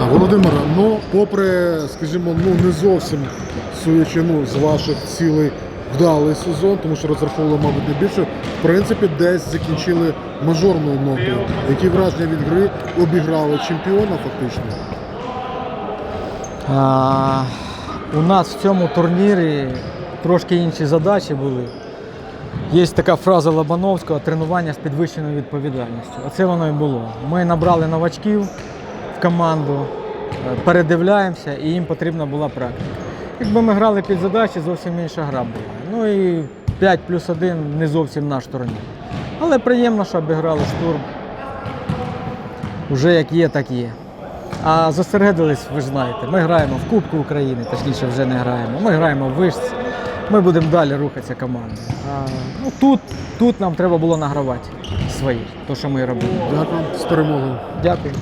А, Володимире, ну попри, скажімо, ну не зовсім суючи ну, з ваших цілей вдалий сезон, тому що розраховували, мабуть, не більше. В принципі, десь закінчили мажорною нотою. Які враження від гри обіграли чемпіона фактично? А, у нас в цьому турнірі трошки інші задачі були. Є така фраза Лобановського тренування з підвищеною відповідальністю. Оце воно і було. Ми набрали новачків в команду, е, передивляємося, і їм потрібна була практика. Якби ми грали під задачі, зовсім інша гра була. Ну і 5 плюс 1 не зовсім наш турнір. Але приємно, що обіграли штурм. Уже як є, так є. А зосередились, ви ж знаєте, ми граємо в Кубку України, точніше вже не граємо. Ми граємо в вишці. Ми будемо далі рухатися командою. А, ну, тут, тут нам треба було награвати свої, то, що ми робили. Дякую з перемогою. Дякую.